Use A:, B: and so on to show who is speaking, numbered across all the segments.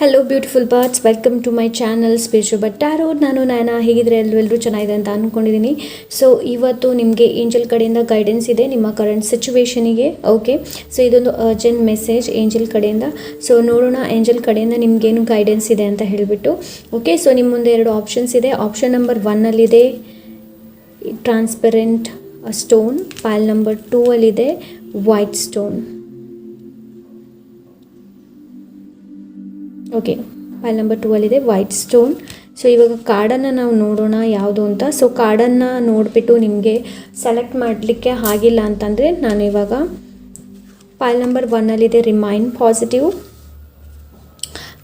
A: Hello beautiful birds welcome to my channel but ಬಟ್ಟಾರೋ ನಾನು ನಾನು ಹೇಗಿದ್ರೆ ಎಲ್ಲರೂ ಚೆನ್ನಾಗಿದೆ ಅಂತ ಅಂದ್ಕೊಂಡಿದ್ದೀನಿ ಸೊ ಇವತ್ತು ನಿಮಗೆ ಏಂಜಲ್ ಕಡೆಯಿಂದ ಗೈಡೆನ್ಸ್ ಇದೆ, ನಿಮ್ಮ ಕರೆಂಟ್ ಸಿಚುವೇಶನಿಗೆ ಓಕೆ ಸೊ ಇದೊಂದು ಅರ್ಜೆಂಟ್ ಮೆಸೇಜ್ ಏಂಜಲ್ ಕಡೆಯಿಂದ. ಸೊ ನೋಡೋಣ ಏಂಜಲ್ ಕಡೆಯಿಂದ ನಿಮಗೇನು ಗೈಡೆನ್ಸ್ ಇದೆ ಅಂತ ಹೇಳಿಬಿಟ್ಟು. ಓಕೆ ಸೊ ನಿಮ್ಮ ಮುಂದೆ ಎರಡು ಆಪ್ಷನ್ಸ್ ಇದೆ. Option number ಒನ್ನಲ್ಲಿದೆ transparent stone pile number two ಅಲ್ಲಿದೆ. White stone okay pile number two ಅಲ್ಲಿದೆ ವೈಟ್ ಸ್ಟೋನ್ ಸೊ ಇವಾಗ ಕಾರ್ಡನ್ನು ನಾವು ನೋಡೋಣ ಯಾವುದು ಅಂತ. ಸೊ ಕಾರ್ಡನ್ನು ನೋಡಿಬಿಟ್ಟು ನಿಮಗೆ ಸೆಲೆಕ್ಟ್ ಮಾಡಲಿಕ್ಕೆ ಆಗಿಲ್ಲ ಅಂತಂದರೆ ನಾನು ಇವಾಗ pile number ಒನ್ನಲ್ಲಿದೆ remind positive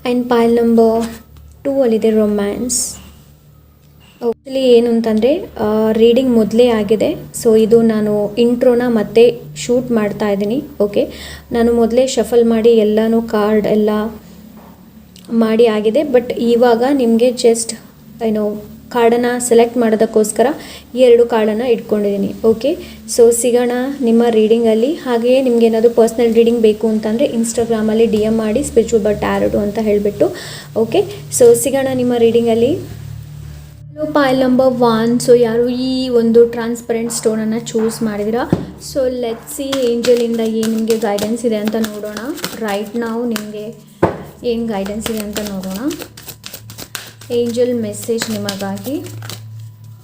A: and pile number two ಅಲ್ಲಿದೆ ರೊಮ್ಯಾನ್ಸ್ ಆ್ಯಕ್ಚುಲಿ ಏನು ಅಂತಂದರೆ ರೀಡಿಂಗ್ ಮೊದಲೇ ಆಗಿದೆ. ಸೊ ಇದು ನಾನು ಇಂಟ್ರೋನ ಮತ್ತೆ ಶೂಟ್ ಮಾಡ್ತಾ ಇದ್ದೀನಿ. ಓಕೆ ನಾನು ಮೊದಲೇ ಶಫಲ್ ಮಾಡಿ ಎಲ್ಲನೂ ಕಾರ್ಡ್ ಎಲ್ಲ ಮಾಡಿ ಆಗಿದೆ. ಬಟ್ ಇವಾಗ ನಿಮಗೆ ಜಸ್ಟ್ ಏನು ಕಾರ್ಡನ್ನು ಸೆಲೆಕ್ಟ್ ಮಾಡೋದಕ್ಕೋಸ್ಕರ ಎರಡು ಕಾರ್ಡನ್ನು ಇಟ್ಕೊಂಡಿದ್ದೀನಿ ಓಕೆ ಸೊ ಸಿಗೋಣ ನಿಮ್ಮ ರೀಡಿಂಗಲ್ಲಿ ಹಾಗೆಯೇ ನಿಮ್ಗೆ ಏನಾದರೂ ಪರ್ಸ್ನಲ್ ರೀಡಿಂಗ್ ಬೇಕು ಅಂತಂದರೆ ಇನ್ಸ್ಟಾಗ್ರಾಮಲ್ಲಿ ಡಿ ಎಂ ಮಾಡಿ ಸ್ಪಿರಿಚುವಲ್ ಬಟ್ ಆ್ಯರಡು ಅಂತ ಹೇಳಿಬಿಟ್ಟು. ಓಕೆ ಸೊ ಸಿಗೋಣ ನಿಮ್ಮ ರೀಡಿಂಗಲ್ಲಿ ಪಾಯಲ್ ನಂಬರ್ ಒನ್ ಸೊ ಯಾರು ಈ ಒಂದು ಟ್ರಾನ್ಸ್ಪರೆಂಟ್ ಸ್ಟೋನನ್ನು ಚೂಸ್ ಮಾಡಿದಿರಾ? ಸೊ ಲೆಟ್ ಸಿ ಏಂಜಲಿಂದ ಏನು ನಿಮಗೆ ಗೈಡೆನ್ಸ್ ಇದೆ ಅಂತ ನೋಡೋಣ. ರೈಟ್ ನಾವು ನಿಮಗೆ ಏನು ಗೈಡೆನ್ಸ್ ಇದೆ ಅಂತ ನೋಡೋಣ. ಏಂಜಲ್ ಮೆಸೇಜ್ ನಿಮಗಾಗಿ.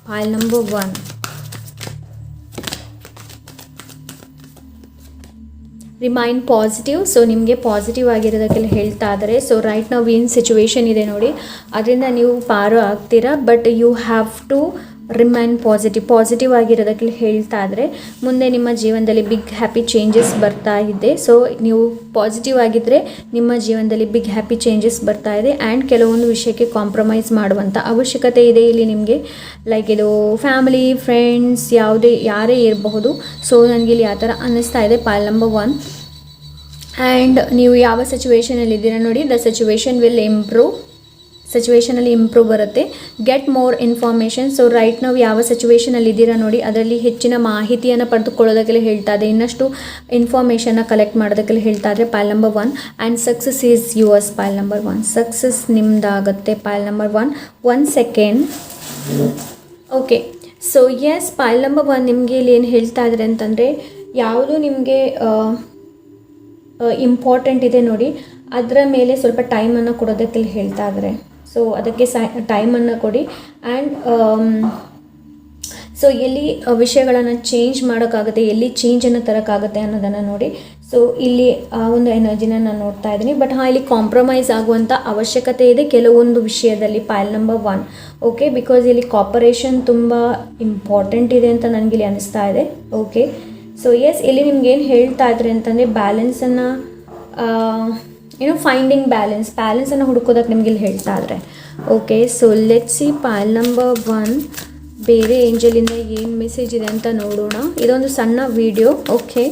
A: Pile number one remind positive so ನಿಮಗೆ ಪಾಸಿಟಿವ್ ಆಗಿರೋದಕ್ಕೆಲ್ಲ ಹೇಳ್ತಾ ಇದ್ದಾರೆ ಸೊ ರೈಟ್ ನಾವು ಏನು ಸಿಚುವೇಶನ್ ಇದೆ ನೋಡಿ. ಅದರಿಂದ ನೀವು ಪಾರು ಆಗ್ತೀರಾ? But you have to remain positive positive ಆಗಿರೋದಕ್ಕೆ ಹೇಳ್ತಾ ಇದ್ರೆ, ಮುಂದೆ ನಿಮ್ಮ ಜೀವನದಲ್ಲಿ ಬಿಗ್ ಹ್ಯಾಪಿ ಚೇಂಜಸ್ ಬರ್ತಾ ಇದೆ. ಸೊ ನೀವು ಪಾಸಿಟಿವ್ ಆಗಿದ್ದರೆ ನಿಮ್ಮ ಜೀವನದಲ್ಲಿ ಬಿಗ್ ಹ್ಯಾಪಿ ಚೇಂಜಸ್ ಬರ್ತಾ ಇದೆ. ಆ್ಯಂಡ್ ಕೆಲವೊಂದು ವಿಷಯಕ್ಕೆ ಕಾಂಪ್ರಮೈಸ್ ಮಾಡುವಂಥ ಅವಶ್ಯಕತೆ ಇದೆ ಇಲ್ಲಿ ನಿಮಗೆ. ಲೈಕ್ ಇದು ಫ್ಯಾಮಿಲಿ ಫ್ರೆಂಡ್ಸ್ ಯಾವುದೇ, ಯಾರೇ ಇರಬಹುದು. ಸೊ ನನಗೆ ಇಲ್ಲಿ ಆ ಥರ ಅನ್ನಿಸ್ತಾ ಇದೆ. ಪಾಲ್ ನಂಬರ್ ಒನ್ ಆ್ಯಂಡ್ ನೀವು ಯಾವ ಸಿಚುವೇಶನಲ್ಲಿ ಇದ್ದೀರಾ ನೋಡಿ ದ ಸಿಚುವೇಶನ್ ವಿಲ್ ಇಂಪ್ರೂವ್ ಸಿಚುವೇಷನಲ್ಲಿ ಇಂಪ್ರೂವ್ ಬರುತ್ತೆ. Get more information so right ನಾವು ಯಾವ ಸಿಚುವೇಷನಲ್ಲಿ ಇದ್ದೀರಾ ನೋಡಿ, ಅದರಲ್ಲಿ ಹೆಚ್ಚಿನ ಮಾಹಿತಿಯನ್ನು ಪಡೆದುಕೊಳ್ಳೋದಕ್ಕೆಲ್ಲ ಹೇಳ್ತಾ ಇದೆ. ಇನ್ನಷ್ಟು ಇನ್ಫಾರ್ಮೇಷನ್ನ ಕಲೆಕ್ಟ್ ಮಾಡೋದಕ್ಕೆಲ್ಲ ಹೇಳ್ತಾ ಇದ್ದರೆ pile number one and success is yours pile number one success ನಿಮ್ಮದಾಗುತ್ತೆ pile number one one second okay so yes pile number one ನಿಮಗೆ ಇಲ್ಲಿ ಏನು ಹೇಳ್ತಾ ಇದ್ದಾರೆ ಅಂತಂದರೆ, ಯಾವುದು ನಿಮಗೆ ಇಂಪಾರ್ಟೆಂಟ್ ಇದೆ ನೋಡಿ, ಅದರ ಮೇಲೆ ಸ್ವಲ್ಪ ಟೈಮನ್ನು ಕೊಡೋದಕ್ಕೆ ಹೇಳ್ತಾ ಇದ್ದಾರೆ ಸೊ ಅದಕ್ಕೆ ಸೈ ಟೈಮನ್ನು ಕೊಡಿ. ಆ್ಯಂಡ್ ಸೊ ಎಲ್ಲಿ ವಿಷಯಗಳನ್ನು ಚೇಂಜ್ ಮಾಡೋಕ್ಕಾಗುತ್ತೆ, ಎಲ್ಲಿ ಚೇಂಜನ್ನು ತರೋಕ್ಕಾಗುತ್ತೆ ಅನ್ನೋದನ್ನು ನೋಡಿ. ಸೊ ಇಲ್ಲಿ, ಆ ಒಂದು ಎನರ್ಜಿನ ನಾನು ನೋಡ್ತಾ ಇದ್ದೀನಿ. ಬಟ್ ಹಾಂ, ಇಲ್ಲಿ ಕಾಂಪ್ರಮೈಸ್ ಆಗುವಂಥ ಅವಶ್ಯಕತೆ ಇದೆ ಕೆಲವೊಂದು ವಿಷಯದಲ್ಲಿ. Pile number one okay because ಇಲ್ಲಿ ಕಾಪರೇಷನ್ ತುಂಬ ಇಂಪಾರ್ಟೆಂಟ್ ಇದೆ ಅಂತ ನನಗೆ ಇಲ್ಲಿ ಅನಿಸ್ತಾ ಇದೆ. ಓಕೆ ಸೊ ಎಸ್ ಇಲ್ಲಿ ನಿಮ್ಗೆ ಏನು ಹೇಳ್ತಾ ಇದ್ರಿ ಅಂತಂದರೆ ಬ್ಯಾಲೆನ್ಸನ್ನು ಏನೋ ಫೈಂಡಿಂಗ್ ಬ್ಯಾಲೆನ್ಸ್ ಬ್ಯಾಲೆನ್ಸನ್ನು ಹುಡುಕೋದಕ್ಕೆ ನಿಮ್ಗೆ ಇಲ್ಲಿ ಹೇಳ್ತಾ ಇದ್ರೆ. Okay so let see pile number one ಬೇರೆ ಏಂಜಲಿಂದ ಏನು ಮೆಸೇಜ್ ಇದೆ ಅಂತ ನೋಡೋಣ. ಇದೊಂದು ಸಣ್ಣ video okay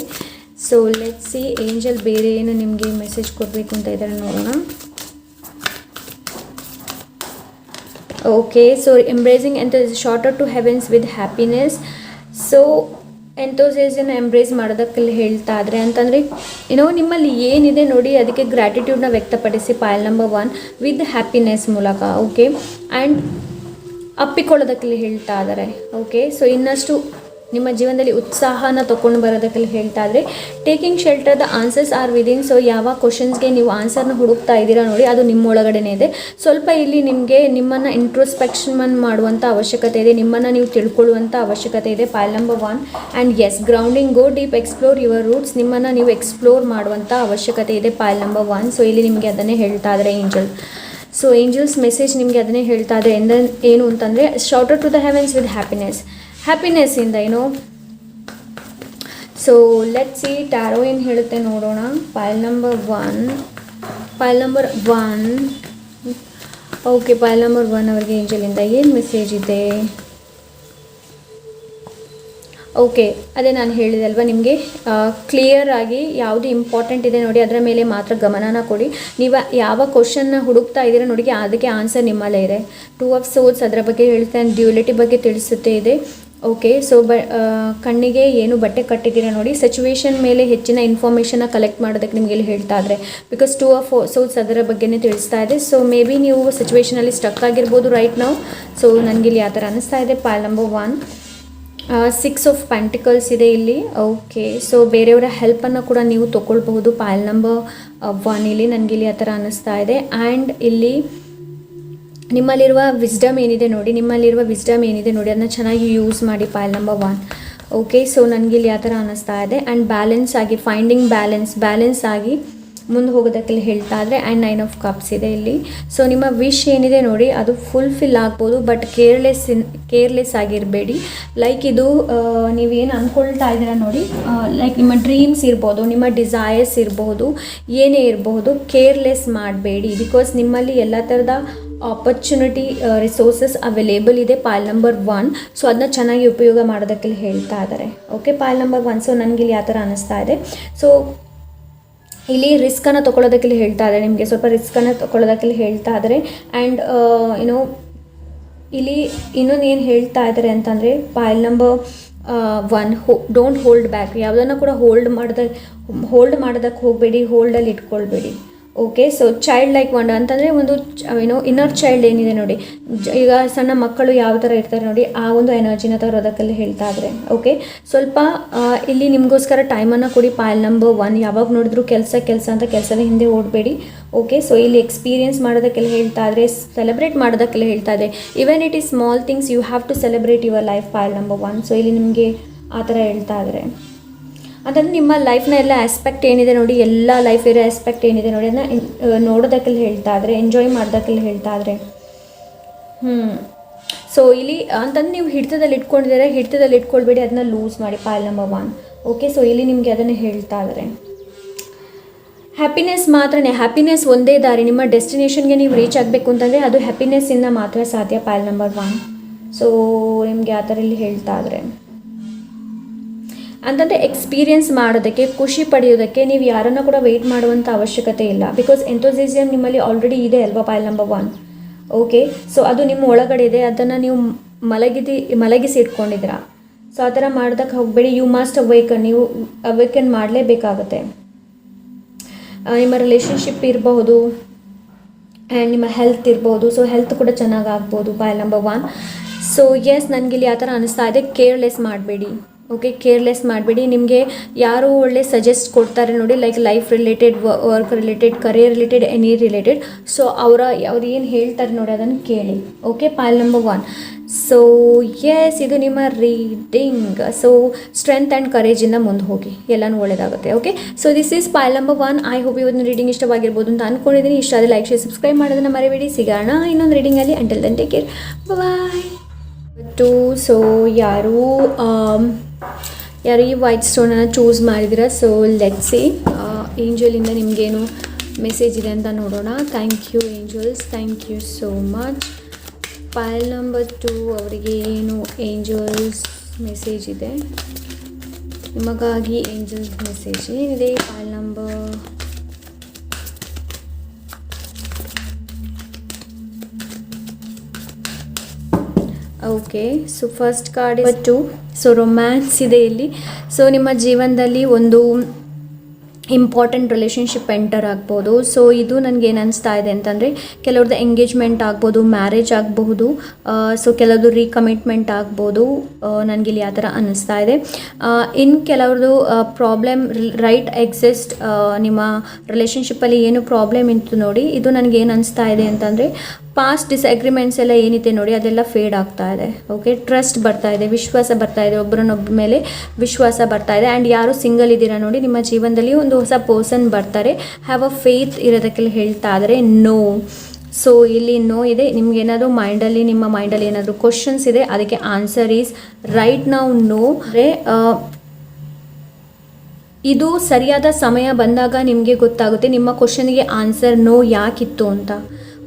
A: so let see angel ಬೇರೆ ಏನು ನಿಮಗೆ ಮೆಸೇಜ್ ಕೊಡಬೇಕು ಅಂತ ಇದ್ದಾರೆ ನೋಡೋಣ. ಓಕೆ ಸೊ ಎಂಬ್ರೇಸಿಂಗ್ ಎಂತ shorter to heavens with happiness so ಎಂತೋಸಿಯಸನ್ನು embrace ಮಾಡೋದಕ್ಕೆ ಹೇಳ್ತಾ ಇದ್ರೆ ಅಂತಂದರೆ ಏನೋ ನಿಮ್ಮಲ್ಲಿ ಏನಿದೆ ನೋಡಿ ಅದಕ್ಕೆ ಗ್ರ್ಯಾಟಿಟ್ಯೂಡ್ನ ವ್ಯಕ್ತಪಡಿಸಿ pile number one with happiness ಮೂಲಕ ಓಕೆ ಆ್ಯಂಡ್ ಅಪ್ಪಿಕೊಳ್ಳೋದಕ್ಕೆ ಹೇಳ್ತಾ ಇದ್ದಾರೆ ಓಕೆ ಸೊ ಇನ್ನಷ್ಟು ನಿಮ್ಮ ಜೀವನದಲ್ಲಿ ಉತ್ಸಾಹನ ತೊಗೊಂಡು ಬರೋದಕ್ಕೆ ಹೇಳ್ತಾ ಇದ್ರೆ taking shelter the answers are within so ಯಾವ ಕ್ವಶನ್ಸ್ಗೆ ನೀವು ಆನ್ಸರ್ನ ಹುಡುಕ್ತಾ ಇದ್ದೀರಾ ನೋಡಿ, ಅದು ನಿಮ್ಮೊಳಗಡೆನೇ ಇದೆ. ಸ್ವಲ್ಪ ಇಲ್ಲಿ ನಿಮಗೆ ನಿಮ್ಮನ್ನು ಇಂಟ್ರೋಸ್ಪೆಕ್ಷನ್ ಮಾಡುವಂಥ ಅವಶ್ಯಕತೆ ಇದೆ, ನಿಮ್ಮನ್ನು ನೀವು ತಿಳ್ಕೊಳ್ಳುವಂಥ ಅವಶ್ಯಕತೆ ಇದೆ. Pile number one and yes grounding go deep explore your roots ನಿಮ್ಮನ್ನು ನೀವು ಎಕ್ಸ್ಪ್ಲೋರ್ ಮಾಡುವಂಥ ಅವಶ್ಯಕತೆ ಇದೆ. ಪಾಲ್ ನಂಬರ್ ಒನ್ ಸೊ ಇಲ್ಲಿ ನಿಮಗೆ ಅದನ್ನೇ ಹೇಳ್ತಾ ಇದ್ದಾರೆ ಏಂಜಲ್ ಸೊ ಏಂಜಲ್ಸ್ ಮೆಸೇಜ್ ನಿಮಗೆ ಅದನ್ನೇ ಹೇಳ್ತಾ ಇದೆ ಎಂದ, ಏನು ಅಂತಂದರೆ shorter to the heavens with happiness ಹ್ಯಾಪಿನೆಸ್ಸಿಂದ ಏನು ಸೊ ಲೆಟ್ ಸಿ ಟ್ಯಾರೋ ಏನು ಹೇಳುತ್ತೆ ನೋಡೋಣ. Pile number one pile number one okay pile number one ಅವ್ರಿಗೆ ಏಂಜಲಿಂದ ಏನು ಮೆಸೇಜ್ ಇದೆ? ಓಕೆ ಅದೇ ನಾನು ಹೇಳಿದೆ ನಿಮಗೆ? ಕ್ಲಿಯರ್ ಆಗಿ ಯಾವುದು ಇಂಪಾರ್ಟೆಂಟ್ ಇದೆ ನೋಡಿ, ಅದರ ಮೇಲೆ ಮಾತ್ರ ಗಮನನ ಕೊಡಿ. ನೀವು ಯಾವ ಕ್ವಶನ್ನ ಹುಡುಕ್ತಾ ಇದ್ದೀರ ನೋಡಿ ಅದಕ್ಕೆ ಆನ್ಸರ್ ನಿಮ್ಮಲ್ಲೇ ಇದೆ. ಟೂ ಆಫ್ ಸೋರ್ಸ್ ಅದರ ಬಗ್ಗೆ ಹೇಳ್ತಾ ಡ್ಯೂಲಿಟಿ ಬಗ್ಗೆ ತಿಳಿಸುತ್ತೆ ಇದೆ. ಓಕೆ ಸೊ ಬ ಕಣ್ಣಿಗೆ ಏನು ಬಟ್ಟೆ ಕಟ್ಟಿದ್ದೀರಾ ನೋಡಿ ಸಿಚುವೇಶನ್ ಮೇಲೆ ಹೆಚ್ಚಿನ ಇನ್ಫಾರ್ಮೇಷನ್ನ ಕಲೆಕ್ಟ್ ಮಾಡೋದಕ್ಕೆ ನಿಮಗೆ ಇಲ್ಲಿ ಹೇಳ್ತಾ ಇದ್ದಾರೆ. ಬಿಕಾಸ್ ಟೂ ಆಫ್ ಸೋಲ್ಸ್ ಅದರ ಬಗ್ಗೆನೇ ತಿಳಿಸ್ತಾ ಇದೆ. ಸೊ ಮೇ ಬಿ ನೀವು ಸಿಚುವೇಶನಲ್ಲಿ ಸ್ಟಕ್ ಆಗಿರ್ಬೋದು ರೈಟ್ ನಾವು ಸೊ ನನಗೆ ಇಲ್ಲಿ ಆ ಥರ ಅನ್ನಿಸ್ತಾ ಇದೆ. Pile number one six of pentacles ಇದೆ ಇಲ್ಲಿ. ಓಕೆ ಸೊ ಬೇರೆಯವರ ಹೆಲ್ಪನ್ನು ಕೂಡ ನೀವು ತೊಗೊಳ್ಬಹುದು. ಪಾಲ್ ನಂಬರ್ ಒನ್ ಇಲ್ಲಿ ನನಗೆ ಇಲ್ಲಿ ಆ ಥರ ಅನ್ನಿಸ್ತಾ ಇದೆ. ಆ್ಯಂಡ್ ಇಲ್ಲಿ ನಿಮ್ಮಲ್ಲಿರುವ ವಿಸ್ಡಮ್ ಏನಿದೆ ನೋಡಿ, ನಿಮ್ಮಲ್ಲಿರುವ ವಿಸ್ಡಮ್ ಏನಿದೆ ನೋಡಿ, ಅದನ್ನ ಚೆನ್ನಾಗಿ ಯೂಸ್ ಮಾಡಿ pile number one okay so ನನಗೆ ಇಲ್ಲಿ ಯಾವ ಥರ ಅನ್ನಿಸ್ತಾ ಇದೆ. ಆ್ಯಂಡ್ ಬ್ಯಾಲೆನ್ಸ್ ಆಗಿ ಫೈಂಡಿಂಗ್ ಬ್ಯಾಲೆನ್ಸ್ ಬ್ಯಾಲೆನ್ಸ್ ಆಗಿ ಮುಂದೆ ಹೋಗೋದಕ್ಕೆ ಇಲ್ಲಿ ಹೇಳ್ತಾ ಇದ್ದರೆ ಆ್ಯಂಡ್ ನೈನ್ ಆಫ್ ಕಪ್ಸ್ ಇದೆ ಇಲ್ಲಿ. ಸೊ ನಿಮ್ಮ ವಿಶ್ ಏನಿದೆ ನೋಡಿ, ಅದು ಫುಲ್ಫಿಲ್ ಆಗ್ಬೋದು ಬಟ್ ಕೇರ್ಲೆಸ್ ಇನ್ ಕೇರ್ಲೆಸ್ ಆಗಿರಬೇಡಿ. ಲೈಕ್ ಇದು ನೀವೇನು ಅಂದ್ಕೊಳ್ತಾ ಇದ್ದೀರ ನೋಡಿ ಲೈಕ್ ನಿಮ್ಮ ಡ್ರೀಮ್ಸ್ ಇರ್ಬೋದು, ನಿಮ್ಮ ಡಿಸೈರ್ಸ್ ಇರ್ಬೋದು, ಏನೇ ಇರಬಹುದು ಕೇರ್ಲೆಸ್ ಮಾಡಬೇಡಿ. ಬಿಕಾಸ್ ನಿಮ್ಮಲ್ಲಿ ಎಲ್ಲ ಥರದ ಆಪರ್ಚುನಿಟಿ ರಿಸೋರ್ಸಸ್ ಅವೈಲೇಬಲ್ ಇದೆ ಪಾಲ್ ನಂಬರ್ ಒನ್ ಸೊ ಅದನ್ನ ಚೆನ್ನಾಗಿ ಉಪಯೋಗ ಮಾಡೋದಕ್ಕೆ ಹೇಳ್ತಾ ಇದ್ದಾರೆ. Okay pile number one so ನನಗೆ ಇಲ್ಲಿ ಯಾವ ಥರ ಅನ್ನಿಸ್ತಾ ಇದೆ. ಸೊ ಇಲ್ಲಿ ರಿಸ್ಕನ್ನು ತೊಗೊಳೋದಕ್ಕೆ ಹೇಳ್ತಾ ಇದ್ದಾರೆ. ನಿಮಗೆ ಸ್ವಲ್ಪ ರಿಸ್ಕನ್ನು ತೊಗೊಳೋದಕ್ಕೆ ಹೇಳ್ತಾ ಇದ್ದಾರೆ. ಆ್ಯಂಡ್ ಏನೋ ಇಲ್ಲಿ ಇನ್ನೊಂದು ಏನು ಹೇಳ್ತಾ ಇದ್ದಾರೆ ಅಂತಂದರೆ ಪಾಯಲ್ ನಂಬರ್ ಒನ್ ಹೋ ಡೋಂಟ್ ಹೋಲ್ಡ್ ಬ್ಯಾಕ್ ಯಾವುದನ್ನು ಕೂಡ ಹೋಲ್ಡ್ ಮಾಡ್ದ ಹೋಲ್ಡ್ ಮಾಡೋದಕ್ಕೆ ಹೋಗಬೇಡಿ. ಹೋಲ್ಡಲ್ಲಿ ಇಟ್ಕೊಳ್ಬೇಡಿ. Okay so child like wonder ಅಂತಂದರೆ ಒಂದು ಏನೋ ಇನ್ನರ್ ಚೈಲ್ಡ್ ಏನಿದೆ ನೋಡಿ. ಈಗ ಸಣ್ಣ ಮಕ್ಕಳು ಯಾವ ಥರ ಇರ್ತಾರೆ ನೋಡಿ, ಆ ಒಂದು ಎನರ್ಜಿನ ತರೋದಕ್ಕಲ್ಲಿ ಹೇಳ್ತಾ ಇದ್ರೆ. ಓಕೆ ಸ್ವಲ್ಪ ಇಲ್ಲಿ ನಿಮಗೋಸ್ಕರ ಟೈಮನ್ನು ಕೊಡಿ ಪಾಯಲ್ ನಂಬರ್ ಒನ್ ಯಾವಾಗ ನೋಡಿದ್ರು ಕೆಲಸ ಕೆಲಸ ಅಂತ ಕೆಲಸದ ಹಿಂದೆ ಓಡಬೇಡಿ. ಓಕೆ ಸೊ ಇಲ್ಲಿ ಎಕ್ಸ್ಪೀರಿಯನ್ಸ್ ಮಾಡೋದಕ್ಕೆಲ್ಲ ಹೇಳ್ತಾ ಇದ್ರೆ ಸೆಲೆಬ್ರೇಟ್ ಮಾಡೋದಕ್ಕೆಲ್ಲ ಹೇಳ್ತಾ ಇದೆ even it is small things you have to celebrate your life pile number one so ಇಲ್ಲಿ ನಿಮಗೆ ಆ ಥರ ಹೇಳ್ತಾ ಇದ್ದಾರೆ ಅಂತಂದ್ರೆ ನಿಮ್ಮ ಲೈಫ್ನ ಎಲ್ಲ ಆಸ್ಪೆಕ್ಟ್ ಏನಿದೆ ನೋಡಿ, ಎಲ್ಲ ಲೈಫ್ ಇರೋ ಆಸ್ಪೆಕ್ಟ್ ಏನಿದೆ ನೋಡಿ ಅದನ್ನ ನೋಡೋದಕ್ಕೆಲ್ಲ ಹೇಳ್ತಾ ಇದ್ರೆ ಎಂಜಾಯ್ ಮಾಡೋದಕ್ಕೆಲ್ಲ ಹೇಳ್ತಾ ಇದ್ರೆ. ಹ್ಞೂ ಸೊ ಇಲ್ಲಿ ಅಂತಂದು ನೀವು ಹಿಡಿತದಲ್ಲಿ ಇಟ್ಕೊಂಡಿದ್ದೀರಾ, ಹಿಡಿತದಲ್ಲಿ ಇಟ್ಕೊಳ್ಬೇಡಿ ಅದನ್ನ ಲೂಸ್ ಮಾಡಿ pile number one okay so ಇಲ್ಲಿ ನಿಮಗೆ ಅದನ್ನು ಹೇಳ್ತಾ ಇದ್ದಾರೆ ಹ್ಯಾಪಿನೆಸ್ ಮಾತ್ರನೇ ಹ್ಯಾಪಿನೆಸ್ ಒಂದೇ ದಾರಿ, ನಿಮ್ಮ ಡೆಸ್ಟಿನೇಷನ್ಗೆ ನೀವು ರೀಚ್ ಆಗಬೇಕು ಅಂತಂದರೆ ಅದು ಹ್ಯಾಪಿನೆಸ್ಸಿಂದ ಮಾತ್ರ ಸಾಧ್ಯ ಪಾಯಲ್ ನಂಬರ್ ಒನ್ ಸೊ ನಿಮಗೆ ಆ ಥರ ಇಲ್ಲಿ ಹೇಳ್ತಾ ಇದ್ದಾರೆ ಅಂತಂದರೆ ಎಕ್ಸ್ಪೀರಿಯೆನ್ಸ್ ಮಾಡೋದಕ್ಕೆ, ಖುಷಿ ಪಡೆಯೋದಕ್ಕೆ ನೀವು ಯಾರನ್ನು ಕೂಡ ವೆಯ್ಟ್ ಮಾಡುವಂಥ ಅವಶ್ಯಕತೆ ಇಲ್ಲ. ಬಿಕಾಸ್ ಎಂಥೋಸಿಸಿಯಮ್ ನಿಮ್ಮಲ್ಲಿ ಆಲ್ರೆಡಿ ಇದೆ ಅಲ್ವಾ pile number one okay so ಅದು ನಿಮ್ಮ ಒಳಗಡೆ ಇದೆ, ಅದನ್ನು ನೀವು ಮಲಗಿದಿ, ಮಲಗಿಸಿ ಇಟ್ಕೊಂಡಿದ್ದೀರಾ? ಸೊ ಆ ಥರ ಮಾಡ್ದಕ್ಕೆ ಹೋಗಬೇಡಿ. ಯು ಮಸ್ಟ್ ಅವೇಕನ್ ನೀವು ಅವೇಕನ್ ಮಾಡಲೇಬೇಕಾಗುತ್ತೆ. ನಿಮ್ಮ ರಿಲೇಷನ್ಶಿಪ್ ಇರಬಹುದು ಆ್ಯಂಡ್ ನಿಮ್ಮ ಹೆಲ್ತ್ ಇರ್ಬೋದು ಸೊ ಹೆಲ್ತ್ ಕೂಡ ಚೆನ್ನಾಗಿ ಆಗ್ಬೋದು pile number one so yes ನನಗಿಲ್ಲಿ ಆ ಥರ ಅನ್ನಿಸ್ತಾ ಇದೆ. ಕೇರ್ಲೆಸ್ ಮಾಡಬೇಡಿ. ಓಕೆ ಕೇರ್ಲೆಸ್ ಮಾಡಬೇಡಿ. ನಿಮಗೆ ಯಾರು ಒಳ್ಳೆ ಸಜೆಸ್ಟ್ ಕೊಡ್ತಾರೆ ನೋಡಿ like life related work related career related any related so ಅವರ ಅವ್ರು ಏನು ಹೇಳ್ತಾರೆ ನೋಡಿ ಅದನ್ನು ಕೇಳಿ. Okay pile number one so yes ಇದು ನಿಮ್ಮ ರೀಡಿಂಗ್ ಸೊ ಸ್ಟ್ರೆಂತ್ ಆ್ಯಂಡ್ ಕರೇಜಿಂದ ಮುಂದೆ ಹೋಗಿ. ಎಲ್ಲನೂ ಒಳ್ಳೆಯದಾಗುತ್ತೆ okay so this is pile number one I hope ಇವತ್ತಿನ ರೀಡಿಂಗ್ ಇಷ್ಟವಾಗಿರ್ಬೋದು ಅಂತ ಅಂದ್ಕೊಂಡಿದ್ದೀನಿ ಇಷ್ಟ ಆದರೆ ಲೈಕ್ ಶೇರ್ ಸಬ್ಸ್ಕ್ರೈಬ್ ಮಾಡೋದನ್ನ ಮರಿಬೇಡಿ. ಸಿಗೋಣ ಇನ್ನೊಂದು ರೀಡಿಂಗಲ್ಲಿ until then take care bye to so ಯಾರು ಆಮ್, ಯಾರು ಈ ವೈಟ್ ಸ್ಟೋನನ್ನು ಚೂಸ್ ಮಾಡಿದಿರ ಸೊ ಲೆಟ್ಸಿ ಏಂಜಲಿಂದ ನಿಮಗೇನು ಮೆಸೇಜ್ ಇದೆ ಅಂತ ನೋಡೋಣ. Thank you angels thank you so much pile number two ಅವರಿಗೆ ಏನು ಏಂಜಲ್ಸ್ ಮೆಸೇಜ್ ಇದೆ? ನಿಮಗಾಗಿ ಏಂಜಲ್ಸ್ ಮೆಸೇಜ್ ಏನಿದೆ? Pile number okay so first card two so romance ಇದೆ ಇಲ್ಲಿ. ಸೊ ನಿಮ್ಮ ಜೀವನದಲ್ಲಿ ಒಂದು ಇಂಪಾರ್ಟೆಂಟ್ ರಿಲೇಷನ್ಶಿಪ್ ಎಂಟರ್ ಆಗ್ಬೋದು. ಸೊ ಇದು ನನಗೆ ಏನು ಅನಿಸ್ತಾ ಇದೆ ಅಂತಂದರೆ ಕೆಲವ್ರದ್ದು ಎಂಗೇಜ್ಮೆಂಟ್ ಆಗ್ಬೋದು ಮ್ಯಾರೇಜ್ ಆಗಬಹುದು ಸೊ ಕೆಲವ್ರದ್ದು ರೀಕಮಿಟ್ಮೆಂಟ್ ಆಗ್ಬೋದು ನನಗೆ ಇಲ್ಲಿ ಆ ಥರ ಅನ್ನಿಸ್ತಾ ಇದೆ ಇನ್ನು ಕೆಲವ್ರದ್ದು ಪ್ರಾಬ್ಲಮ್ ರೈಟ್ ಎಕ್ಸಿಸ್ಟ್ ನಿಮ್ಮ ರಿಲೇಷನ್ಶಿಪ್ಪಲ್ಲಿ ಏನು ಪ್ರಾಬ್ಲಮ್ ಇತ್ತು ನೋಡಿ, ಇದು ನನಗೆ ಏನು ಅನಿಸ್ತಾ ಇದೆ ಅಂತಂದರೆ ಪಾಸ್ಟ್ ಡಿಸ್ಅಗ್ರಿಮೆಂಟ್ಸ್ ಎಲ್ಲ ಏನಿದೆ ನೋಡಿ, ಅದೆಲ್ಲ ಫೇಡ್ ಆಗ್ತಾ ಇದೆ. ಓಕೆ ಟ್ರಸ್ಟ್ ಬರ್ತಾ ಇದೆ, ವಿಶ್ವಾಸ ಬರ್ತಾ ಇದೆ ಒಬ್ಬರನ್ನೊಬ್ಬ ಮೇಲೆ ವಿಶ್ವಾಸ ಬರ್ತಾ ಇದೆ. ಆ್ಯಂಡ್ ಯಾರು ಸಿಂಗಲ್ ಇದ್ದೀರಾ ನೋಡಿ, ನಿಮ್ಮ ಜೀವನದಲ್ಲಿ ಒಂದು ಹೊಸ ಪರ್ಸನ್ ಬರ್ತಾರೆ. ಹ್ಯಾವ್ ಅ ಫೇತ್ ಇರೋದಕ್ಕೆಲ್ಲ ಹೇಳ್ತಾ ಆದರೆ ನೋ ಸೊ ಇಲ್ಲಿ ನೋ ಇದೆ. ನಿಮ್ಗೆ ಏನಾದರೂ ಮೈಂಡಲ್ಲಿ ನಿಮ್ಮ ಮೈಂಡಲ್ಲಿ ಏನಾದರೂ ಕ್ವಶನ್ಸ್ ಇದೆ, ಅದಕ್ಕೆ ಆನ್ಸರ್ ಈಸ್ ರೈಟ್ ನಾವು ನೋ ಅಂದರೆ ಇದು ಸರಿಯಾದ ಸಮಯ ಬಂದಾಗ ನಿಮಗೆ ಗೊತ್ತಾಗುತ್ತೆ, ನಿಮ್ಮ ಕ್ವಶನ್ಗೆ ಆನ್ಸರ್ ನೋ ಯಾಕಿತ್ತು ಅಂತ.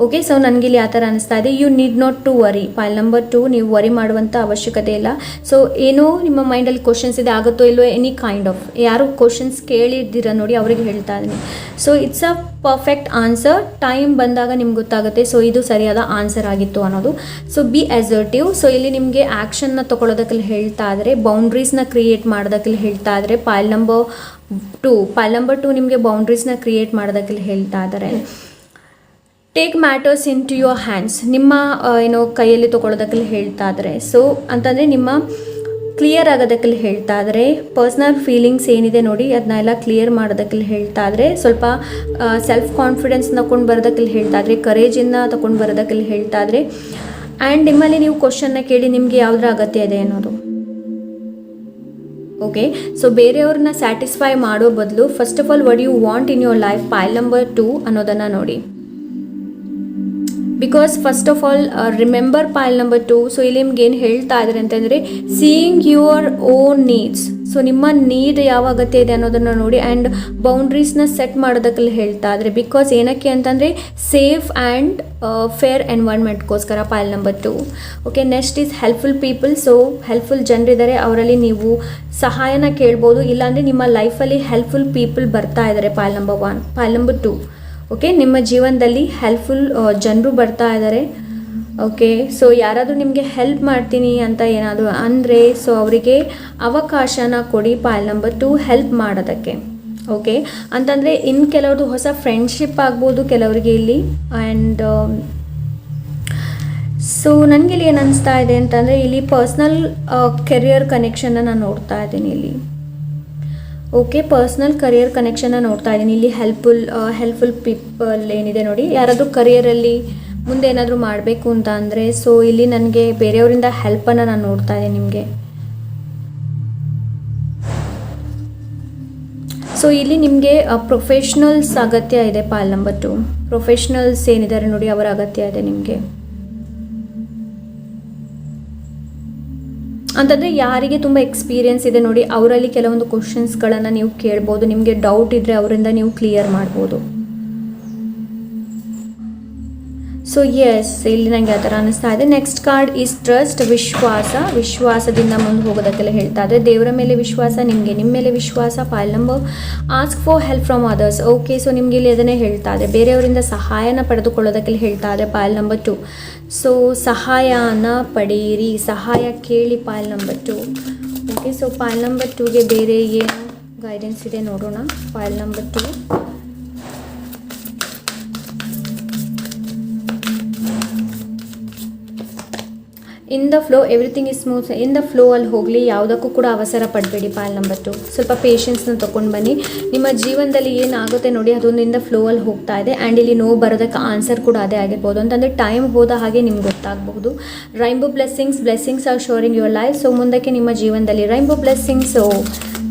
A: ಓಕೆ ಸೊ ನನಗೆ ಇಲ್ಲಿ ಆ ಥರ ಅನಿಸ್ತಾ ಇದೆ. You need not to worry pile number two ನೀವು ವರಿ ಮಾಡುವಂಥ ಅವಶ್ಯಕತೆ ಇಲ್ಲ. ಸೊ ಏನೋ ನಿಮ್ಮ ಮೈಂಡಲ್ಲಿ ಕ್ವಶನ್ಸ್ ಇದೆ, ಆಗುತ್ತೋ ಇಲ್ಲೋ ಎನಿ ಕೈಂಡ್ ಆಫ್ ಯಾರು ಕ್ವಶನ್ಸ್ ಕೇಳಿದ್ದೀರ ನೋಡಿ ಅವ್ರಿಗೆ ಹೇಳ್ತಾ ಇದ್ದೀನಿ. So it's a perfect answer time ಬಂದಾಗ ನಿಮ್ಗೆ ಗೊತ್ತಾಗುತ್ತೆ. ಸೊ ಇದು ಸರಿಯಾದ ಆನ್ಸರ್ ಆಗಿತ್ತು ಅನ್ನೋದು. ಸೊ ಬಿ ಅಸರ್ಟಿವ್ ಸೊ ಇಲ್ಲಿ ನಿಮಗೆ ಆ್ಯಕ್ಷನ್ನ ತೊಗೊಳೋದಕ್ಕೆ ಹೇಳ್ತಾ ಇದ್ದಾರೆ ಬೌಂಡ್ರೀಸ್ನ ಕ್ರಿಯೇಟ್ ಮಾಡೋದಕ್ಕೆ ಹೇಳ್ತಾ ಇದ್ದಾರೆ pile number two pile number two ನಿಮಗೆ ಬೌಂಡ್ರೀಸ್ನ ಕ್ರಿಯೇಟ್ ಮಾಡೋದಕ್ಕೆ ಹೇಳ್ತಾ ಇದ್ದಾರೆ take matters into your hands ನಿಮ್ಮ ಏನು ಕೈಯಲ್ಲಿ ತೊಗೊಳ್ಳೋದಕ್ಕೆ ಹೇಳ್ತಾ ಇದ್ದಾರೆ ಸೊ ಅಂತಂದರೆ ನಿಮ್ಮ ಕ್ಲಿಯರ್ ಆಗೋದಕ್ಕೆ ಹೇಳ್ತಾ ಇದ್ದಾರೆ ಪರ್ಸ್ನಲ್ ಫೀಲಿಂಗ್ಸ್ ಏನಿದೆ ನೋಡಿ ಅದನ್ನ ಎಲ್ಲ ಕ್ಲಿಯರ್ ಮಾಡೋದಕ್ಕೆ ಹೇಳ್ತಾ ಇದ್ದಾರೆ ಸ್ವಲ್ಪ ಸೆಲ್ಫ್ ಕಾನ್ಫಿಡೆನ್ಸ್ ಕೊಂಡು ಬರೋದಕ್ಕೆ ಹೇಳ್ತಾ ಇದ್ರೆ ಕರೇಜನ್ನು ತಗೊಂಡು ಬರೋದಕ್ಕೆ ಹೇಳ್ತಾ ಇದ್ರೆ ಆ್ಯಂಡ್ ನಿಮ್ಮಲ್ಲಿ ನೀವು ಕ್ವಶನ್ನ ಕೇಳಿ ನಿಮಗೆ ಯಾವುದ್ರ ಅಗತ್ಯ ಇದೆ ಅನ್ನೋದು. ಓಕೆ ಸೊ ಬೇರೆಯವ್ರನ್ನ ಸ್ಯಾಟಿಸ್ಫೈ ಮಾಡೋ ಬದಲು first of all what you want in your life pile number two ಅನ್ನೋದನ್ನು ನೋಡಿ. Because first of all remember pile number two so ಇಲ್ಲಿ ನಿಮ್ಗೆ ಏನು ಹೇಳ್ತಾ ಇದ್ದಾರೆ ಅಂತಂದರೆ seeing your own needs so ನಿಮ್ಮ ನೀಡ್ ಯಾವ ಅಗತ್ಯ ಇದೆ ಅನ್ನೋದನ್ನು ನೋಡಿ ಆ್ಯಂಡ್ ಬೌಂಡ್ರೀಸ್ನ ಸೆಟ್ ಮಾಡೋದಕ್ಕೆ ಹೇಳ್ತಾ ಇದ್ದಾರೆ. ಬಿಕಾಸ್ ಏನಕ್ಕೆ ಅಂತಂದರೆ safe and fair ಎನ್ವೈರ್ಮೆಂಟ್ಗೋಸ್ಕರ pile number two okay next is helpful people so helpful ಜನರಿದ್ದಾರೆ, ಅವರಲ್ಲಿ ನೀವು ಸಹಾಯನ ಕೇಳ್ಬೋದು. ಇಲ್ಲಾಂದರೆ ನಿಮ್ಮ ಲೈಫಲ್ಲಿ ಹೆಲ್ಪ್ಫುಲ್ ಪೀಪಲ್ ಬರ್ತಾ ಇದ್ದಾರೆ pile number one pile number two okay ನಿಮ್ಮ ಜೀವನದಲ್ಲಿ ಹೆಲ್ಪ್ಫುಲ್ ಜನರು ಬರ್ತಾ ಇದ್ದಾರೆ ಓಕೆ ಸೊ ಯಾರಾದರೂ ನಿಮಗೆ ಹೆಲ್ಪ್ ಮಾಡ್ತೀನಿ ಅಂತ ಏನಾದರೂ ಅಂದರೆ ಸೊ ಅವರಿಗೆ ಅವಕಾಶನ ಕೊಡಿ ಪಾಲ್ ನಂಬರ್ ಟು ಹೆಲ್ಪ್ ಮಾಡೋದಕ್ಕೆ. ಓಕೆ ಅಂತಂದರೆ ಇನ್ನು ಕೆಲವ್ರದ್ದು ಹೊಸ ಫ್ರೆಂಡ್ಶಿಪ್ ಆಗ್ಬೋದು ಕೆಲವರಿಗೆ ಇಲ್ಲಿ. ಆ್ಯಂಡ್ ಸೊ ನನಗೆ ಇಲ್ಲಿ ಏನು ಅನಿಸ್ತಾ ಇದೆ ಅಂತಂದರೆ, ಇಲ್ಲಿ ಪರ್ಸ್ನಲ್ ಕೆರಿಯರ್ ಕನೆಕ್ಷನ್ನ ನಾನು ನೋಡ್ತಾ ಇದ್ದೀನಿ ಇಲ್ಲಿ. ಓಕೆ ಪರ್ಸ್ನಲ್ ಕರಿಯರ್ ಕನೆಕ್ಷನ್ನ ನೋಡ್ತಾ ಇದ್ದೀನಿ. ಇಲ್ಲಿ ಹೆಲ್ಪ್ಫುಲ್ ಹೆಲ್ಪ್ಫುಲ್ ಪೀಪಲ್ ಏನಿದೆ ನೋಡಿ. ಯಾರಾದರೂ ಕರಿಯರಲ್ಲಿ ಮುಂದೆ ಏನಾದರೂ ಮಾಡಬೇಕು ಅಂತ ಅಂದರೆ ಸೊ ಇಲ್ಲಿ ನನಗೆ ಬೇರೆಯವರಿಂದ ಹೆಲ್ಪನ್ನು ನಾನು ನೋಡ್ತಾ ಇದ್ದೀನಿ ನಿಮಗೆ. ಸೊ ಇಲ್ಲಿ ನಿಮಗೆ ಪ್ರೊಫೆಷ್ನಲ್ಸ್ ಅಗತ್ಯ ಇದೆ ಪಾಲ್ ನಂಬರ್ ಟು ಪ್ರೊಫೆಷ್ನಲ್ಸ್ ಏನಿದ್ದಾರೆ ನೋಡಿ, ಅವರ ಅಗತ್ಯ ಇದೆ ನಿಮಗೆ. ಅಂತಂದರೆ ಯಾರಿಗೆ ತುಂಬ ಎಕ್ಸ್ಪೀರಿಯನ್ಸ್ ಇದೆ ನೋಡಿ, ಅವರಲ್ಲಿ ಕೆಲವೊಂದು ಕ್ವಶನ್ಸ್ಗಳನ್ನು ನೀವು ಕೇಳ್ಬೋದು, ನಿಮಗೆ ಡೌಟ್ ಇದ್ದರೆ ಅವರಿಂದ ನೀವು ಕ್ಲಿಯರ್ ಮಾಡ್ಬೋದು. ಸೊ ಎಸ್ ಇಲ್ಲಿ ನನಗೆ ಆ ಥರ ಅನ್ನಿಸ್ತಾ ಇದೆ. ನೆಕ್ಸ್ಟ್ ಕಾರ್ಡ್ ಈಸ್ ಟ್ರಸ್ಟ್ ವಿಶ್ವಾಸ. ವಿಶ್ವಾಸದಿಂದ ಮುಂದೆ ಹೋಗೋದಕ್ಕೆಲ್ಲ ಹೇಳ್ತಾ ಇದೆ. ದೇವರ ಮೇಲೆ ವಿಶ್ವಾಸ, ನಿಮಗೆ ನಿಮ್ಮ ಮೇಲೆ ವಿಶ್ವಾಸ pile number ask for help from others okay so ನಿಮಗೆ ಇಲ್ಲಿ ಅದನ್ನೇ ಹೇಳ್ತಾ ಇದೆ. ಬೇರೆಯವರಿಂದ ಸಹಾಯನ ಪಡೆದುಕೊಳ್ಳೋದಕ್ಕೆಲ್ಲ ಹೇಳ್ತಾ ಇದೆ ಫೈಲ್ ನಂಬರ್ ಟು ಸೊ ಸಹಾಯನ ಪಡೆಯಿರಿ ಸಹಾಯ ಕೇಳಿ pile number two okay so pile number ಟೂಗೆ ಬೇರೆ ಏನು ಗೈಡೆನ್ಸ್ ಇದೆ ನೋಡೋಣ. Pile number two in the flow everything is smooth in the flow ಅಲ್ಲಿ ಹೋಗಲಿ, ಯಾವುದಕ್ಕೂ ಕೂಡ ಅವಸರ ಪಡಬೇಡಿ ಪಾಲ್ ನಂಬರ್ ಟು ಸ್ವಲ್ಪ ಪೇಷನ್ಸ್ನ ತೊಗೊಂಡು ಬನ್ನಿ. ನಿಮ್ಮ ಜೀವನದಲ್ಲಿ ಏನಾಗುತ್ತೆ ನೋಡಿ, ಅದೊಂದು ಇನ್ ದ ಫ್ಲೋ ಅಲ್ಲಿ ಹೋಗ್ತಾ ಇದೆ. ಆ್ಯಂಡ್ ಇಲ್ಲಿ ನೋವು ಬರೋದಕ್ಕೆ ಆನ್ಸರ್ ಕೂಡ ಅದೇ ಆಗಿರ್ಬೋದು. ಅಂತಂದರೆ ಟೈಮ್ ಹೋದ ಹಾಗೆ ನಿಮ್ಗೆ ಗೊತ್ತಾಗಬಹುದು. Rainbow blessings blessings are showering your life so ಮುಂದಕ್ಕೆ ನಿಮ್ಮ ಜೀವನದಲ್ಲಿ ರೈಂಬೋ ಬ್ಲೆಸ್ಸಿಂಗ್ಸ್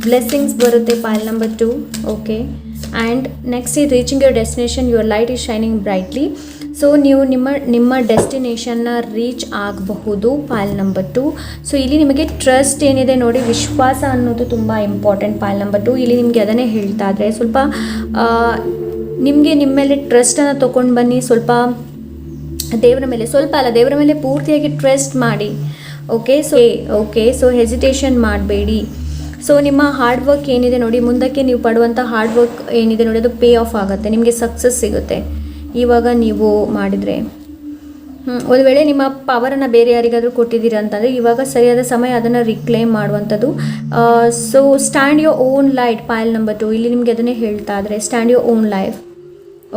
A: ಬ್ಲೆಸ್ಸಿಂಗ್ಸ್ ಬರುತ್ತೆ pile number two okay and next ಈ reaching your destination your light is shining brightly so ನೀವು ನಿಮ್ಮ ನಿಮ್ಮ ಡೆಸ್ಟಿನೇಷನ್ನ ರೀಚ್ ಆಗಬಹುದು ಪಾಲ್ ನಂಬರ್ ಟು ಸೊ ಇಲ್ಲಿ ನಿಮಗೆ ಟ್ರಸ್ಟ್ ಏನಿದೆ ನೋಡಿ, ವಿಶ್ವಾಸ ಅನ್ನೋದು ತುಂಬ ಇಂಪಾರ್ಟೆಂಟ್ ಪಾಲ್ ನಂಬರ್ ಟು ಇಲ್ಲಿ ನಿಮಗೆ ಅದನ್ನೇ ಹೇಳ್ತಾ ಇದ್ರೆ ಸ್ವಲ್ಪ ನಿಮಗೆ ನಿಮ್ಮ ಮೇಲೆ ಟ್ರಸ್ಟನ್ನು ತೊಗೊಂಡು ಬನ್ನಿ. ಸ್ವಲ್ಪ ದೇವರ ಮೇಲೆ, ಸ್ವಲ್ಪ ಅಲ್ಲ, ದೇವರ ಮೇಲೆ ಪೂರ್ತಿಯಾಗಿ ಟ್ರಸ್ಟ್ ಮಾಡಿ. Okay so okay so hesitation ಮಾಡಬೇಡಿ. ಸೊ ನಿಮ್ಮ ಹಾರ್ಡ್ ವರ್ಕ್ ಏನಿದೆ ನೋಡಿ, ಮುಂದಕ್ಕೆ ನೀವು ಪಡುವಂಥ ಹಾರ್ಡ್ ವರ್ಕ್ ಏನಿದೆ ನೋಡಿ, ಅದು ಪೇ ಆಫ್ ಆಗುತ್ತೆ. ನಿಮಗೆ ಸಕ್ಸಸ್ ಸಿಗುತ್ತೆ. ಇವಾಗ ನೀವು ಮಾಡಿದರೆ? ಒಂದು ವೇಳೆ ನಿಮ್ಮ ಪವರನ್ನು ಬೇರೆ ಯಾರಿಗಾದರೂ ಕೊಟ್ಟಿದ್ದೀರಾ ಅಂತಂದರೆ ಇವಾಗ ಸರಿಯಾದ ಸಮಯ ಅದನ್ನು ರಿಕ್ಲೇಮ್ ಮಾಡುವಂಥದ್ದು. So stand your own light pile number two ಇಲ್ಲಿ ನಿಮಗೆ ಅದನ್ನೇ ಹೇಳ್ತಾ ಇದ್ದಾರೆ stand your own life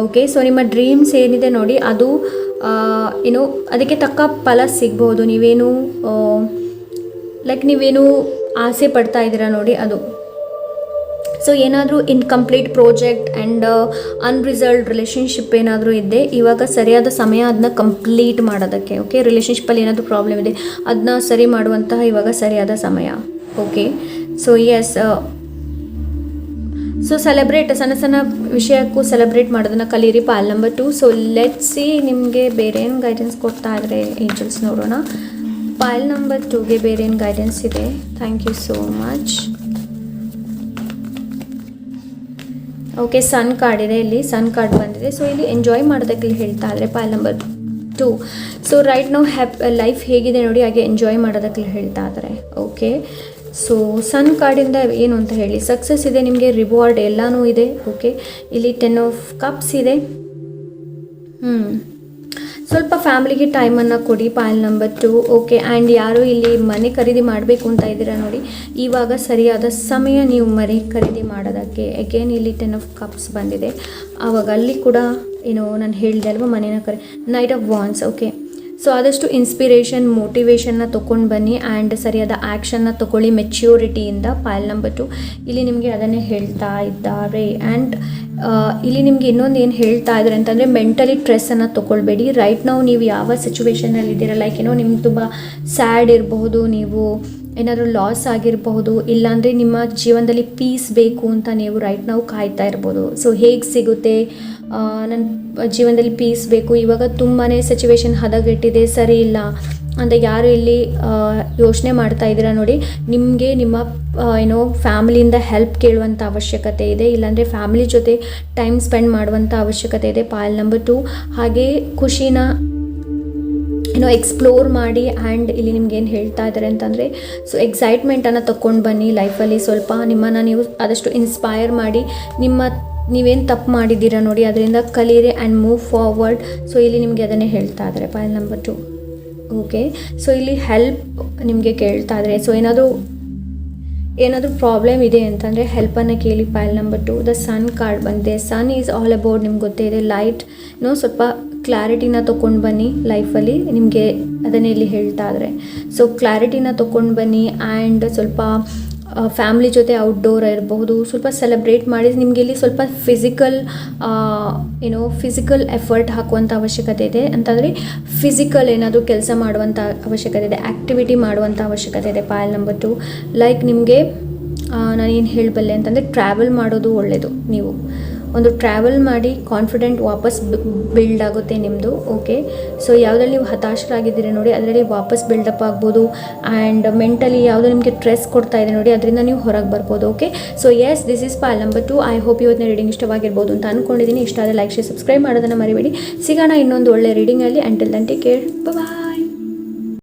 A: okay so ನಿಮ್ಮ ಡ್ರೀಮ್ಸ್ ಏನಿದೆ ನೋಡಿ, ಅದು ಏನು, ಅದಕ್ಕೆ ತಕ್ಕ ಫಲ ಸಿಗ್ಬೋದು. ನೀವೇನು ಲೈಕ್ ನೀವೇನು ಆಸೆ ಪಡ್ತಾ ಇದ್ದೀರಾ ನೋಡಿ ಅದು. ಸೊ ಏನಾದರೂ incomplete project and unresolved relationship ಏನಾದರೂ ಇದ್ದೆ ಇವಾಗ ಸರಿಯಾದ ಸಮಯ ಅದನ್ನ ಕಂಪ್ಲೀಟ್ ಮಾಡೋದಕ್ಕೆ ಓಕೆ ರಿಲೇಷನ್ಶಿಪ್ಪಲ್ಲಿ ಏನಾದರೂ ಪ್ರಾಬ್ಲಮ್ ಇದೆ ಅದನ್ನ ಸರಿ ಮಾಡುವಂತಹ ಇವಾಗ ಸರಿಯಾದ ಸಮಯ okay so yes so celebrate ಸಣ್ಣ ಸಣ್ಣ ವಿಷಯಕ್ಕೂ ಸೆಲೆಬ್ರೇಟ್ ಮಾಡೋದನ್ನ ಕಲೀರಿ, pile number two so let see ನಿಮಗೆ ಬೇರೆ ಏನು ಗೈಡೆನ್ಸ್ ಕೊಡ್ತಾ ಇದ್ರೆ ಏಂಜಲ್ಸ್ ನೋಡೋಣ. ಪಾಲ್ ನಂಬರ್ ಟೂಗೆ ಬೇರೆ ಏನು ಗೈಡೆನ್ಸ್ ಇದೆ? Thank you so much okay sun card ಇದೆ ಇಲ್ಲಿ ಸನ್ ಕಾರ್ಡ್ ಬಂದಿದೆ. ಸೊ ಇಲ್ಲಿ ಎಂಜಾಯ್ ಮಾಡೋದಕ್ಕೆ ಹೇಳ್ತಾ ಇದ್ದಾರೆ pile number two so right ನಾವು ಹ್ಯಾಪ್ ಲೈಫ್ ಹೇಗಿದೆ ನೋಡಿ, ಹಾಗೆ ಎಂಜಾಯ್ ಮಾಡೋದಕ್ಕೆ ಹೇಳ್ತಾ ಇದ್ದಾರೆ. ಓಕೆ ಸೊ ಸನ್ ಕಾರ್ಡಿಂದ ಏನು ಅಂತ ಹೇಳಿ ಸಕ್ಸಸ್ ಇದೆ, ನಿಮಗೆ ರಿವಾರ್ಡ್ ಎಲ್ಲನೂ ಇದೆ. ಓಕೆ ಇಲ್ಲಿ ಟೆನ್ ಆಫ್ ಕಪ್ಸ್ ಇದೆ. ಹ್ಞೂ ಸ್ವಲ್ಪ ಫ್ಯಾಮಿಲಿಗೆ ಟೈಮನ್ನು ಕೊಡಿ pile number two okay and ಯಾರು ಇಲ್ಲಿ ಮನೆ ಖರೀದಿ ಮಾಡಬೇಕು ಅಂತ ಇದ್ದೀರಾ ನೋಡಿ. ಇವಾಗ ಸರಿಯಾದ ಸಮಯ ನೀವು ಮನೆ ಖರೀದಿ ಮಾಡೋದಕ್ಕೆ. ಅಗೇನ್ ಇಲ್ಲಿ ಟೆನ್ ಆಫ್ ಕಪ್ಸ್ ಬಂದಿದೆ. ಆವಾಗ ಅಲ್ಲಿ ಕೂಡ, ಏನೋ ನಾನು ಹೇಳಿದೆ ಅಲ್ವಾ ಮನೇನ ಕರೆ knight of wands okay so ಆದಷ್ಟು ಇನ್ಸ್ಪಿರೇಷನ್ ಮೋಟಿವೇಶನ್ನ ತೊಗೊಂಡು ಬನ್ನಿ ಆ್ಯಂಡ್ ಸರಿಯಾದ ಆ್ಯಕ್ಷನ್ನ ತೊಗೊಳ್ಳಿ ಮೆಚ್ಯೂರಿಟಿಯಿಂದ ಪಾಯಲ್ ನಂಬರ್ ಟು ಇಲ್ಲಿ ನಿಮಗೆ ಅದನ್ನೇ ಹೇಳ್ತಾ ಇದ್ದಾರೆ ಆ್ಯಂಡ್ ಇಲ್ಲಿ ನಿಮ್ಗೆ ಇನ್ನೊಂದು ಏನು ಹೇಳ್ತಾ ಇದ್ದಾರೆ ಅಂತಂದರೆ ಮೆಂಟಲಿ ಸ್ಟ್ರೆಸ್ಸನ್ನು ತೊಗೊಳ್ಬೇಡಿ ರೈಟ್ ನಾವು ನೀವು ಯಾವ ಸಿಚುವೇಶನಲ್ಲಿ ಇದ್ದೀರಾ ಲೈಕ್ ಏನೋ ನಿಮ್ಗೆ ತುಂಬ ಸ್ಯಾಡ್ ಇರಬಹುದು, ನೀವು ಏನಾದರೂ ಲಾಸ್ ಆಗಿರಬಹುದು, ಇಲ್ಲಾಂದರೆ ನಿಮ್ಮ ಜೀವನದಲ್ಲಿ ಪೀಸ್ ಬೇಕು ಅಂತ ನೀವು ರೈಟ್ ನಾವು ಕಾಯ್ತಾ ಇರ್ಬೋದು. ಸೊ ಹೇಗೆ ಸಿಗುತ್ತೆ? ನನ್ನ ಜೀವನದಲ್ಲಿ ಪೀಸ್ ಬೇಕು. ಇವಾಗ ತುಂಬಾ ಸಿಚುವೇಶನ್ ಹದಗೆಟ್ಟಿದೆ, ಸರಿ ಇಲ್ಲ ಅಂತ ಯಾರು ಇಲ್ಲಿ ಯೋಚನೆ ಮಾಡ್ತಾ ಇದ್ದೀರಾ ನೋಡಿ. ನಿಮಗೆ ನಿಮ್ಮ ಏನೋ ಫ್ಯಾಮಿಲಿಯಿಂದ ಹೆಲ್ಪ್ ಕೇಳುವಂಥ ಅವಶ್ಯಕತೆ ಇದೆ, ಇಲ್ಲಾಂದರೆ ಫ್ಯಾಮಿಲಿ ಜೊತೆ ಟೈಮ್ ಸ್ಪೆಂಡ್ ಮಾಡುವಂಥ ಅವಶ್ಯಕತೆ ಇದೆ. ಪಾಯಲ್ ನಂಬರ್ ಟು ಹಾಗೆ ಖುಷಿನ ಏನೋ ಎಕ್ಸ್ಪ್ಲೋರ್ ಮಾಡಿ ಆ್ಯಂಡ್ ಇಲ್ಲಿ ನಿಮ್ಗೆ ಏನು ಹೇಳ್ತಾ ಇದ್ದಾರೆ ಅಂತಂದರೆ ಸೊ ಎಕ್ಸೈಟ್ಮೆಂಟನ್ನು ತಗೊಂಡು ಬನ್ನಿ ಲೈಫಲ್ಲಿ ಸ್ವಲ್ಪ. ನಿಮ್ಮನ್ನು ನೀವು ಆದಷ್ಟು ಇನ್ಸ್ಪೈರ್ ಮಾಡಿ, ನಿಮ್ಮ ನೀವೇನು ತಪ್ಪು ಮಾಡಿದ್ದೀರಾ ನೋಡಿ, ಅದರಿಂದ ಕಲೀರಿ ಆ್ಯಂಡ್ ಮೂವ್ ಫಾರ್ವರ್ಡ್ ಸೊ ಇಲ್ಲಿ ನಿಮಗೆ ಅದನ್ನೇ ಹೇಳ್ತಾ ಇದ್ದಾರೆ pile number two okay so ಇಲ್ಲಿ ಹೆಲ್ಪ್ ನಿಮಗೆ ಕೇಳ್ತಾ ಇದ್ದಾರೆ. ಸೊ ಏನಾದರೂ ಏನಾದರೂ ಪ್ರಾಬ್ಲಮ್ ಇದೆ ಅಂತಂದರೆ ಹೆಲ್ಪನ್ನು ಕೇಳಿ pile number two the sun card ಬಂದಿದೆ ಸನ್ ಈಸ್ ಆಲ್ ಅಬೌಟ್ ನಿಮ್ಗೆ ಗೊತ್ತೇ ಇದೆ ಲೈಟ್ ನೋ ಸ್ವಲ್ಪ ಕ್ಲಾರಿಟಿನ ತೊಗೊಂಡು ಬನ್ನಿ ಲೈಫಲ್ಲಿ ನಿಮಗೆ ಅದನ್ನೇ ಇಲ್ಲಿ ಹೇಳ್ತಾ ಇದ್ದಾರೆ. ಸೊ ಕ್ಲಾರಿಟಿನ ತೊಗೊಂಡು ಬನ್ನಿ ಆ್ಯಂಡ್ ಸ್ವಲ್ಪ ಫ್ಯಾಮ್ಲಿ ಜೊತೆ ಔಟ್ಡೋರ್ ಇರಬಹುದು. ಸ್ವಲ್ಪ ಸೆಲೆಬ್ರೇಟ್ ಮಾಡಿ, ನಿಮಗೆ ಇಲ್ಲಿ ಸ್ವಲ್ಪ ಫಿಸಿಕಲ್ ಏನೋ ಫಿಸಿಕಲ್ ಎಫರ್ಟ್ ಹಾಕುವಂಥ ಅವಶ್ಯಕತೆ ಇದೆ. ಅಂತಂದರೆ ಫಿಸಿಕಲ್ ಏನಾದರೂ ಕೆಲಸ ಮಾಡುವಂಥ ಅವಶ್ಯಕತೆ ಇದೆ ಆ್ಯಕ್ಟಿವಿಟಿ ಮಾಡುವಂಥ ಅವಶ್ಯಕತೆ ಇದೆ ಪಾಯಲ್ ನಂಬರ್ ಟು ಲೈಕ್ ನಿಮಗೆ ನಾನು ಏನು ಹೇಳಬಲ್ಲೆ ಅಂತಂದರೆ ಟ್ರಾವೆಲ್ ಮಾಡೋದು ಒಳ್ಳೆಯದು ನೀವು. ಒಂದು ಟ್ರಾವೆಲ್ ಮಾಡಿ ಕಾನ್ಫಿಡೆಂಟ್ ವಾಪಸ್ ಬಿಲ್ಡ್ ಆಗುತ್ತೆ ನಿಮ್ಮದು ಓಕೆ ಸೊ ಯಾವುದ್ರಲ್ಲಿ ನೀವು ಹತಾಶರಾಗಿದ್ದೀರಿ ನೋಡಿ, ಅದರಲ್ಲಿ ವಾಪಸ್ ಬಿಲ್ಡಪ್ ಆಗ್ಬೋದು ಆ್ಯಂಡ್ ಮೆಂಟಲಿ ಯಾವುದೋ ನಿಮಗೆ ಸ್ಟ್ರೆಸ್ ಕೊಡ್ತಾ ಇದೆ ನೋಡಿ, ಅದರಿಂದ ನೀವು ಹೊರಗೆ ಬರ್ಬೋದು okay so yes this is pile number two I hope ಇವತ್ತಿನ ರೀಡಿಂಗ್ ಇಷ್ಟವಾಗಿರ್ಬೋದು ಅಂತ ಅಂದ್ಕೊಂಡಿದ್ದೀನಿ ಇಷ್ಟ ಆದರೆ ಲೈಕ್ ಶೇರ್ ಸಬ್ಸ್ಕ್ರೈಬ್ ಮಾಡೋದನ್ನು ಮರಿಬೇಡಿ. ಸಿಗೋಣ ಇನ್ನೊಂದು ಒಳ್ಳೆ ರೀಡಿಂಗಲ್ಲಿ until then take care bye